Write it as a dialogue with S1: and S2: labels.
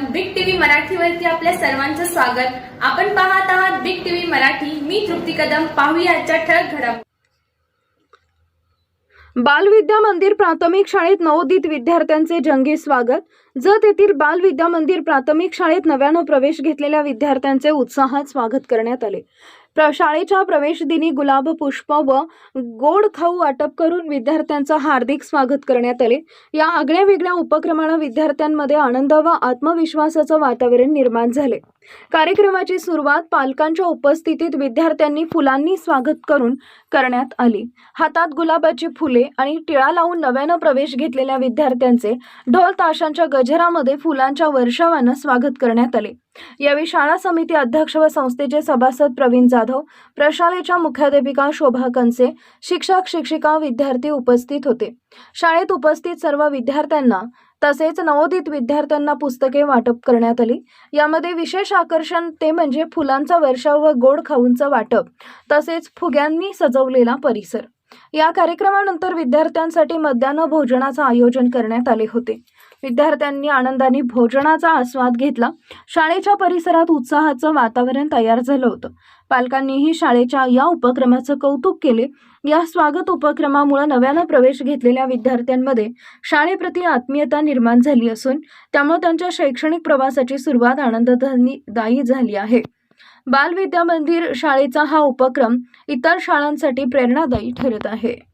S1: मराठीवरती आपल्या सर्वांचं स्वागत. आपण पाहत आहात बिग टीव्ही मराठी. मी तृप्ती कदम. पाहूया आजच्या ठळक घडामोडी.
S2: बालविद्या मंदिर प्राथमिक शाळेत नवोदित विद्यार्थ्यांचे जंगी स्वागत. जत येथील बालविद्या मंदिर प्राथमिक शाळेत नव्यानं प्रवेश घेतलेल्या विद्यार्थ्यांचे उत्साहात स्वागत करण्यात आले. शाळेच्या प्रवेशदिनी गुलाब पुष्प व गोड खाऊ वाटप करून विद्यार्थ्यांचं हार्दिक स्वागत करण्यात आले. या आगळ्या वेगळ्या उपक्रमानं विद्यार्थ्यांमध्ये आनंद व आत्मविश्वासाचं वातावरण निर्माण झाले. कार्यक्रमाची सुरुवात पालकांच्या उपस्थितीत विद्यार्थ्यांनी फुलांनी स्वागत करून करण्यात आली. हातात गुलाबाची फुले आणि टिळा लावून नव्यानं प्रवेश घेतलेल्या विद्यार्थ्यांचे ढोल ताशांच्या गजरामध्ये फुलांच्या वर्षावानं स्वागत करण्यात आले. यावेळी शाळा समिती अध्यक्ष व संस्थेचे सभासद प्रवीण जाधव प्रशालेच्या मुख्याध्यापिका शोभा कंसे शिक्षक शिक्षिका विद्यार्थी उपस्थित होते. शाळेत उपस्थित सर्व विद्यार्थ्यांना तसेच नवोदित विद्यार्थ्यांना पुस्तके वाटप करण्यात आली. यामध्ये विशेष आकर्षण ते म्हणजे फुलांचा वर्षाव व गोड खाऊंचं वाटप तसेच फुग्यांनी सजवलेला परिसर. या कार्यक्रमानंतर विद्यार्थ्यांसाठी मध्यान्ह भोजनाचं आयोजन करण्यात आले होते. विद्यार्थ्यांनी आनंदाने भोजनाचा आस्वाद घेतला. शाळेच्या परिसरात उत्साहाचं वातावरण तयार झालं होतं. पालकांनीही शाळेच्या या उपक्रमाचं कौतुक केले. या स्वागत उपक्रमामुळे नव्यानं प्रवेश घेतलेल्या विद्यार्थ्यांमध्ये शाळेप्रती आत्मीयता निर्माण झाली असून त्यामुळे त्यांच्या शैक्षणिक प्रवासाची सुरुवात आनंददायी झाली आहे. बालविद्या मंदिर शाळेचा हा उपक्रम इतर शाळांसाठी प्रेरणादायी ठरत आहे.